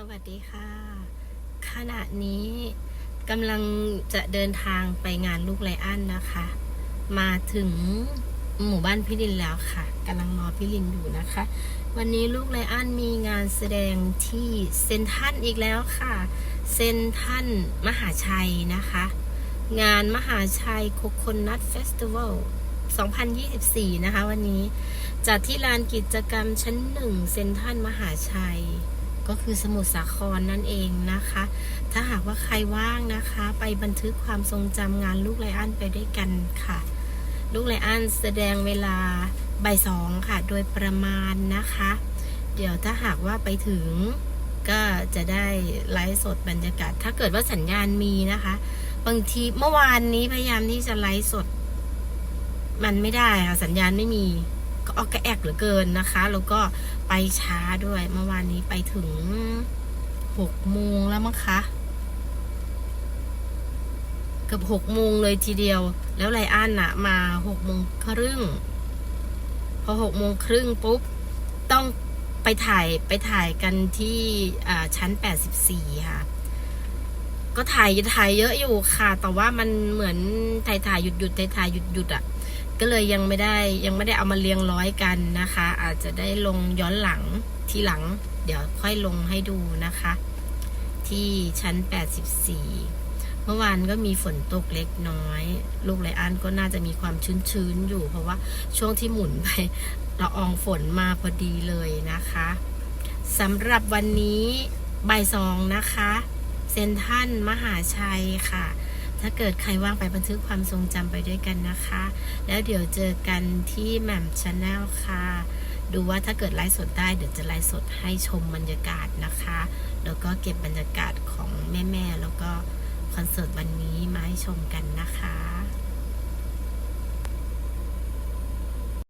สวัสดีค่ะ ขณะนี้กำลังจะเดินทางไปงานลูกไลอ้อนนะคะ มาถึงหมู่บ้านพี่ลินแล้วค่ะกำลังรอพี่ลินอยู่นะคะ วันนี้ลูกไลอ้อนมีงานแสดงที่เซนทันอีกแล้วค่ะ เซนทันมหาชัยนะคะ งานมหาชัยโคโคนัทเฟสติวัล2024 นะคะ วันนี้จัดที่ลานกิจกรรมชั้นหนึ่งเซนทันมหาชัย ก็คือสมุทรสาครนั่นเองนะคะ ถ้าหากว่าใครว่างนะคะ ไปบันทึกความทรงจำงานลูกไลอ้อนไปด้วยกันค่ะ ลูกไลอ้อนแสดงเวลาบ่ายสองค่ะโดยประมาณนะคะ เดี๋ยวถ้าหากว่าไปถึงก็จะได้ไลฟ์สดบรรยากาศ ถ้าเกิดว่าสัญญาณมีนะคะ บางทีเมื่อวานนี้พยายามที่จะไลฟ์สด มันไม่ได้ค่ะสัญญาณไม่มี ออกกระแอกเหลือเกินนะคะ แล้วก็ไปช้าด้วย เมื่อวานนี้ไปถึงหกโมงแล้วมั้งคะเกือบหกโมงเลยทีเดียว แล้วไลอ้อนนะมาหกโมงครึ่ง พอหกโมงครึ่งปุ๊บ ต้องไปถ่ายไปถ่ายกันที่ชั้นแปดสิบสี่ค่ะ ก็ถ่ายถ่ายเยอะอยู่ค่ะ แต่ว่ามันเหมือนถ่ายถ่ายหยุดหยุดถ่ายถ่ายหยุดหยุดอะ ก็เลยยังไม่ได้ยังไม่ได้เอามาเรียงร้อยกันนะคะ อาจจะได้ลงย้อนหลังทีหลัง เดี๋ยวค่อยลงให้ดูนะคะ ที่ชั้น 84 เมื่อวานก็มีฝนตกเล็กน้อย ลูกไลอ้อนก็น่าจะมีความชื้นๆอยู่ เพราะว่าช่วงที่หมุนไปละอองฝนมาพอดีเลยนะคะสำหรับวันนี้บ่ายสองนะคะ เซนทันมหาชัยค่ะ ถ้าเกิดใครว่างไปบันทึกความทรงจำไปด้วยกันนะคะ แล้วเดี๋ยวเจอกันที่แหม่มชาแนลค่ะ ดูว่าถ้าเกิดไลฟ์สดได้เดี๋ยวจะไลฟ์สดให้ชมบรรยากาศนะคะ แล้วก็เก็บบรรยากาศของแม่ ๆ แล้วก็คอนเสิร์ตวันนี้มาให้ชมกันนะคะ